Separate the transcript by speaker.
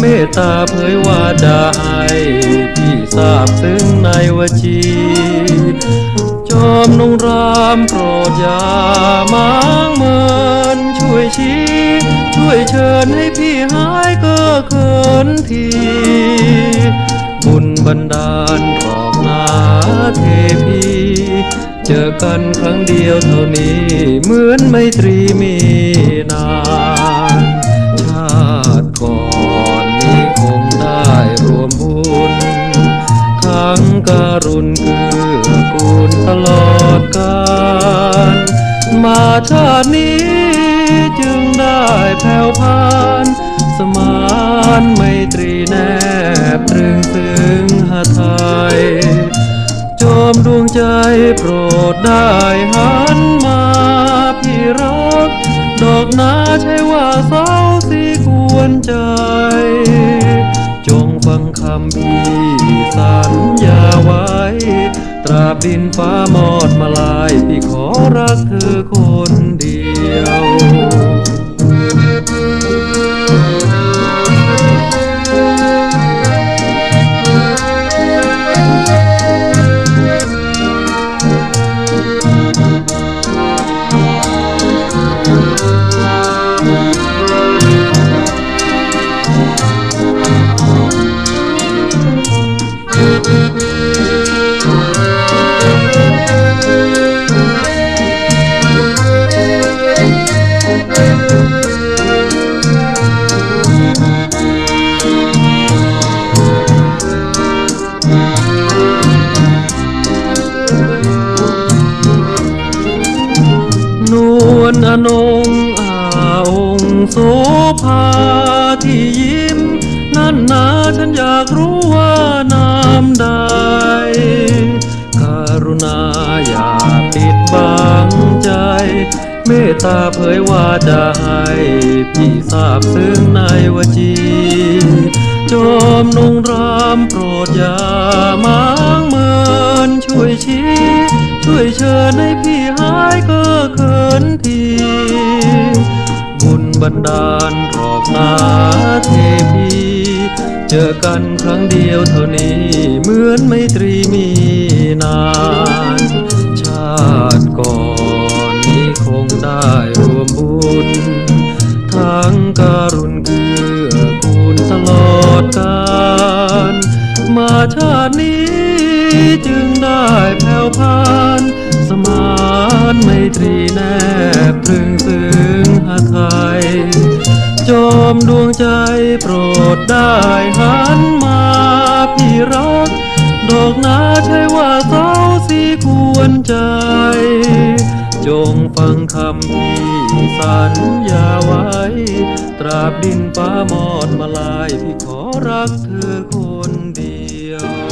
Speaker 1: เมตตาเผยว่าได้พี่ทราบซึ้งในวจีจอมนงรามโปรดอย่ามางเมินช่วยชี้ ช่วยเชิญให้พี่หายเก้อเขินทีบุญบันดาลรอกนาเทพี เจอกันครั้งเดียวเท่านี้เหมือนไม่ตรีมี ชาตินี้จึงได้แผ่วพาน สมานไมตรีแนบตรึงถึงหาไทยจอมดวงใจโปรดได้หันมาพี่รัก ดอกนาใช่ว่าเศร้าสิควรใจ จงฟังคำพี่ ตราบดินฟ้ามอดมาลาย พี่ขอรักเธอคนเดียว ภาที่ยิ้ม นั่นนาฉันอยากรู้ว่าน้ำใดกรุณาอย่าปิดบังใจ เมตตาเผยว่าจะให้พี่ทราบซึ้งในวจีจอมนงรามโปรดอย่ามางเมินช่วยชี้ ช่วยเชิญให้พี่หายเก้อเขินที บันดาลรอกนาเทพีเจอกันครั้งเดียวเท่านี้เหมือนไมตรีมีนาน ชาติก่อนนี้คงได้รวมบุญ ทั้งการุณเกื้อกูลตลอดกาลมาชาตินี้จึงได้แผ่วพาน สมานไมตรีแนบตรึงซึ้งหาไทย จอมดวงใจโปรดได้หันมาพี่รัก ดอกนาใช่ว่าเศร้าสิควรใจ จงฟังคำพี่สัญญาไว้ ตราบดินฟ้ามอดมาลาย พี่ขอรักเธอคนเดียว